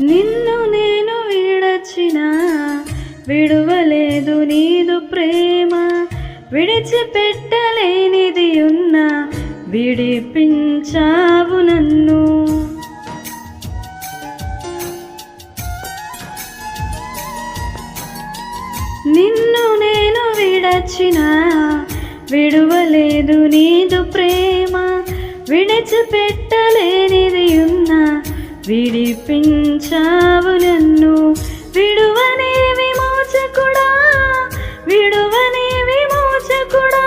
నిన్ను నేను విడచిన విడువలేదు నీదు ప్రేమ. విడిచిపెట్టలేనిది ఉన్న విడిపించావు నన్ను. నిన్ను నేను విడచిన విడువలేదు నీదు ప్రేమ. విడిచిపెట్టలేనిది ఉన్న విడిపించావు నన్ను. విడువనే విమోచకుడా విడువనే విమోచకుడా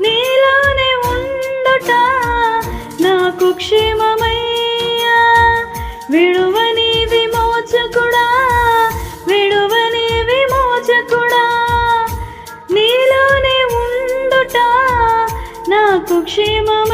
నీలోనే ఉండుట నాకు క్షేమమయ్యా. విడువని విమోచకుడా విడువని విమోచకుడా నీలోనే ఉండుట నాకు క్షేమమయ్యా.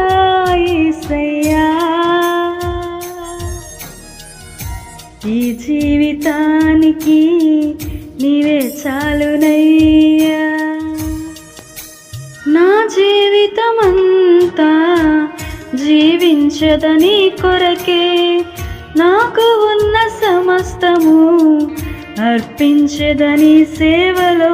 జీవితానికి నీవే చాలునయ్యా. నా జీవితమంతా జీవించదని కొరకే నాకు ఉన్న సమస్తము అర్పించదని సేవలో.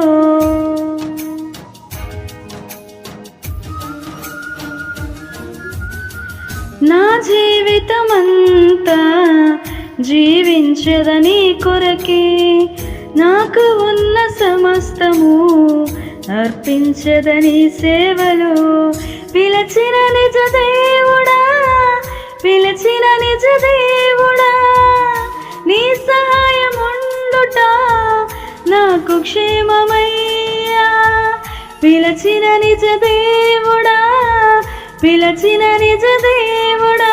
నా జీవితమంతా జీవించదని కొరకే నాకు ఉన్న సమస్తము అర్పించదని సేవలు. పిలచిన నిజ దేవుడా పిలిచిన నిజ దేవుడా నీ సహాయం ఉండుట నాకు క్షేమమయ్యా. పిలచిన నిజ దేవుడా పిలచిన నిజ దేవుడా.